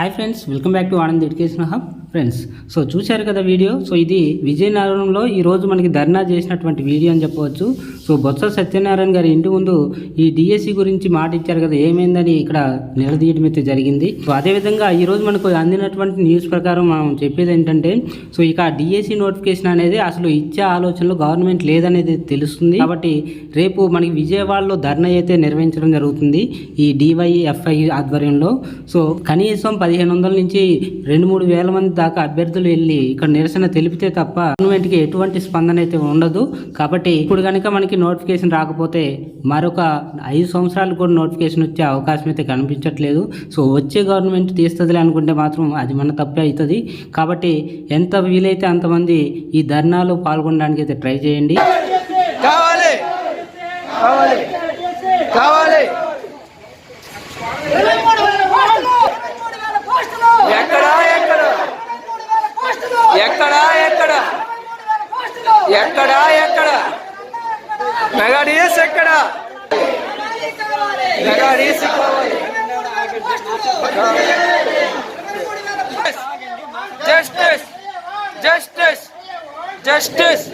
Hi friends, welcome back to Anand Education Hub. Friends so చూశారు కదా video so ఇది విజయనగరంలో ఈరోజు మనకి ధర్నా చేసినటువంటి వీడియో అని చెప్పవచ్చు సో బొత్స సత్యనారాయణ గారి ఇంటి ముందు ఈ డిఎస్సి గురించి మాట ఇచ్చారు కదా ఏమైందని ఇక్కడ నిలదీయడం అయితే జరిగింది సో అదేవిధంగా ఈరోజు మనకు అందినటువంటి న్యూస్ ప్రకారం మనం చెప్పేది ఏంటంటే సో ఇక డిఎస్సి నోటిఫికేషన్ అనేది అసలు ఇచ్చే ఆలోచనలో గవర్నమెంట్ లేదనేది తెలుస్తుంది కాబట్టి రేపు మనకి విజయవాడలో ధర్నా అయితే నిర్వహించడం జరుగుతుంది ఈ డివైఎఫ్ఐ ఆధ్వర్యంలో సో కనీసం పదిహేను వందల నుంచి రెండు మూడు వేల మంది దాకా అభ్యర్థులు వెళ్ళి ఇక్కడ నిరసన తెలిపితే తప్ప గవర్నమెంట్ కి ఎటువంటి స్పందన అయితే ఉండదు కాబట్టి ఇప్పుడు కనుక మనకి నోటిఫికేషన్ రాకపోతే మరొక ఐదు సంవత్సరాలు కూడా నోటిఫికేషన్ వచ్చే అవకాశం అయితే కనిపించట్లేదు సో వచ్చే గవర్నమెంట్ తీస్తుంది అనుకుంటే మాత్రం అది మన తప్పే అవుతుంది కాబట్టి ఎంత వీలైతే అంతమంది ఈ ధర్నాలో పాల్గొనడానికి అయితే ట్రై చేయండి ఎక్కడా ఎక్కడ ఎక్కడా ఎక్కడ మెగా ఎక్కడ మెగా జస్టిస్ జస్టిస్ జస్టిస్